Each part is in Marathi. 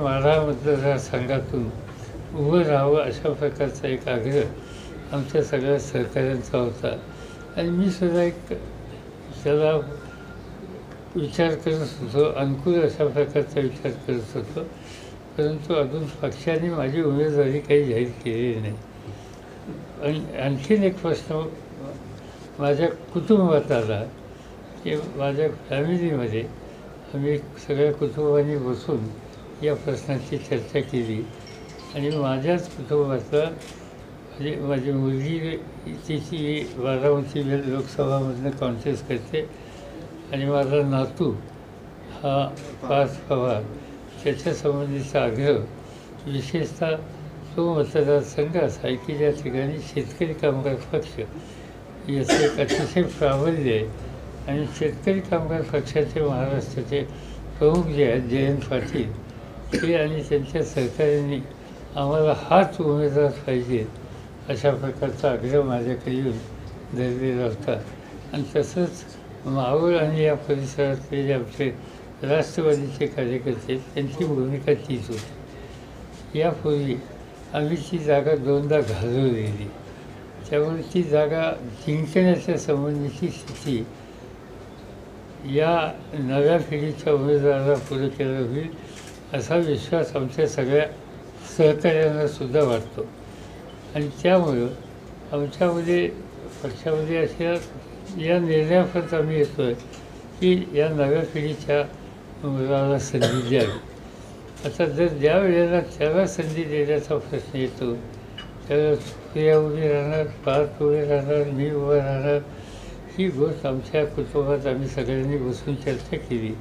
माढा मतदारसंघातून उभं राहावं अशा प्रकारचा एक आग्रह आमच्या सगळ्या सहकाऱ्यांचा होता. आणि मी सुद्धा एक त्याला विचार करत होतो अनुकूल अशा प्रकारचा विचार करत होतो. परंतु अजून पक्षाने माझी उमेदवारी काही जाहीर केलेली नाही. आणि आणखीन एक प्रश्न माझ्या कुटुंबात आला की माझ्या फॅमिलीमध्ये आम्ही सगळ्या कुटुंबाने बसून या प्रश्नाची चर्चा केली. आणि माझ्याच कुटुंबाचा म्हणजे माझी मुलगी तिची बारामती लोकसभामधनं कॉन्टेस्ट करते. आणि माझा नातू हा पाच पवार त्याच्यासंबंधीचा आग्रह विशेषतः तो मतदारसंघ असा आहे की ज्या ठिकाणी शेतकरी कामगार पक्ष याचं एक अतिशय प्राबल्य आहे. आणि शेतकरी कामगार पक्षाचे महाराष्ट्राचे प्रमुख जे आहेत जयंत पाटील ते आणि त्यांच्या सहकाऱ्यांनी आम्हाला हाच उमेदवार पाहिजे अशा प्रकारचा आग्रह माझ्याकडे येऊन धरलेला होता. आणि तसंच मावळ आणि या परिसरातले जे आमचे राष्ट्रवादीचे कार्यकर्ते त्यांची भूमिका तीच होती. यापूर्वी आम्ही ती जागा दोनदा घालवलेली. त्यामुळे ती जागा जिंकण्याच्या संबंधीची स्थिती या नव्या पिढीच्या उमेदवाराला पुढे केलं होईल. असा विश्वास आमच्या सगळ्या सहकार्यांना सुद्धा वाटतो. आणि त्यामुळं आमच्यामध्ये पक्षामध्ये अशा या निर्णयापर्यंत आम्ही येतो आहे की या नव्या पिढीच्या मुलाला संधी द्यावी. आता जर ज्या वेळेला त्याला संधी देण्याचा प्रश्न येतो त्याला स्त्रिया उभी राहणार पार्क उभे राहणार मी उभं राहणार ही गोष्ट आमच्या कुटुंबात आम्ही सगळ्यांनी बसून चर्चा केली.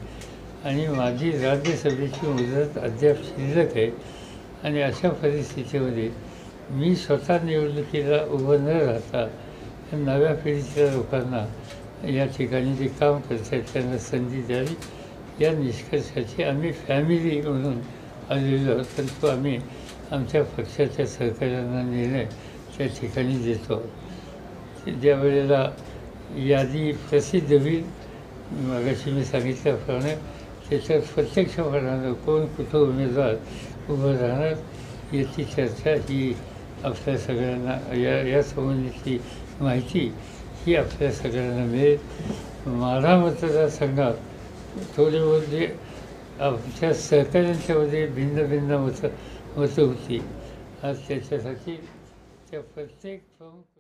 आणि माझी राज्यसभेची मुदत अद्याप शिल्लक आहे. आणि अशा परिस्थितीमध्ये मी स्वतः निवडणुकीला उभं न राहता नव्या पिढीच्या लोकांना या ठिकाणी जे काम करत आहेत त्यांना संधी द्यावी. या निष्कर्षाची आम्ही फॅमिली म्हणून आलेलो आहोत. परंतु आम्ही आमच्या पक्षाच्या सहकार्यांना निर्णय त्या ठिकाणी देतो ज्या वेळेला यादी प्रसिद्ध होईल मगाशी मी सांगितल्याप्रमाणे त्याच्यात प्रत्यक्ष होणार कोण कुठं उमेदवार उभं राहणार याची चर्चा ही आपल्या सगळ्यांना या या संबंधीची माहिती ही आपल्या सगळ्यांना मिळेल माढा मतदारसंघात बहुत म्हणजे आमच्या सहकाऱ्यांच्यामध्ये भिन्न भिन्न मतं मतं होती आज त्याच्यासाठी त्या प्रत्येक प्रमुख